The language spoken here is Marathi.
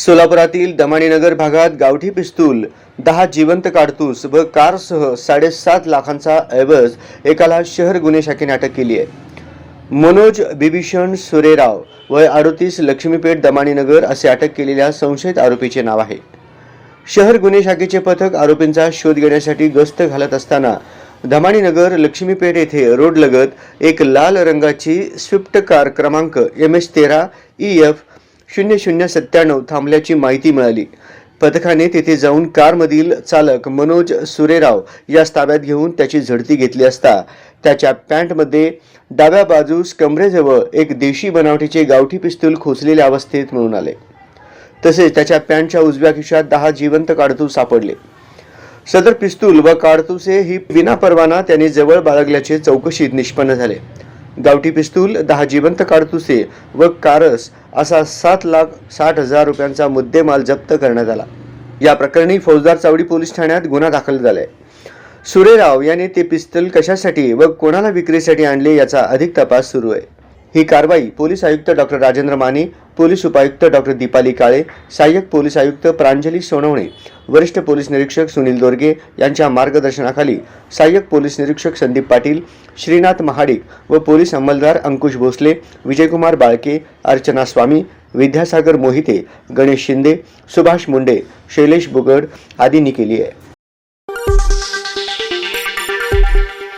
सोलापुरातील दमाणीनगर भागात गावठी पिस्तूल दहा जिवंत काडतूस व कारसह साडेसात लाखांचा ऐवज एकाला शहर गुन्हे शाखेने अटक केली आहे. मनोज बिभीषण सुरेराव वय अडोतीस लक्ष्मीपेठ दमाणीनगर असे अटक केलेल्या संशयित आरोपीचे नाव आहे. शहर गुन्हे शाखेचे पथक आरोपींचा शोध घेण्यासाठी गस्त घालत असताना धमाणीनगर लक्ष्मीपेठ येथे रोडलगत एक लाल रंगाची स्विफ्ट कार क्रमांक एम एच तेरा ई एफ शून्य शून्य सत्त्याण्णव थांबल्याची माहिती मिळाली. पथकाने तेथे जाऊन कारमधील चालक मनोज सुरेराव यास ताब्यात घेऊन त्याची झडती घेतली असता त्याच्या पॅन्टमध्ये डाव्या बाजूस कमरेजवळ एक देशी बनावटीचे गावठी पिस्तूल खोचलेल्या अवस्थेत मिळून आले. तसेच त्याच्या पॅन्टच्या उजव्या खिशात दहा जिवंत काडतूस सापडले. सदर पिस्तूल व काडतुसे ही विनापरवाना त्याने जवळ बाळगल्याचे चौकशीत निष्पन्न झाले. गावठी पिस्तूल दहा जिवंत काडतुसे व कारस असा सात लाख साठ हजार रुपयांचा मुद्देमाल जप्त करण्यात आला. या प्रकरणी फौजदार चावडी पोलीस ठाण्यात गुन्हा दाखल झालाय. सुरेराव याने ते पिस्तूल कशासाठी व कोणाला विक्रीसाठी आणले याचा अधिक तपास सुरू आहे. ही कारवाई पोलीस आयुक्त डॉक्टर राजेंद्र माने पोलीस उपायुक्त डॉक्टर दीपाली काळे सहाय्यक पोलीस आयुक्त प्रांजली सोनवणे वरिष्ठ पोलीस निरीक्षक सुनील दोरगे यांच्या मार्गदर्शनाखाली सहाय्यक पोलीस निरीक्षक संदीप पाटील श्रीनाथ महाडिक व पोलीस अंमलदार अंकुश भोसले विजयकुमार बाळके अर्चना स्वामी विद्यासागर मोहिते गणेश शिंदे सुभाष मुंडे शैलेश बुगड आदींनी केली आहे.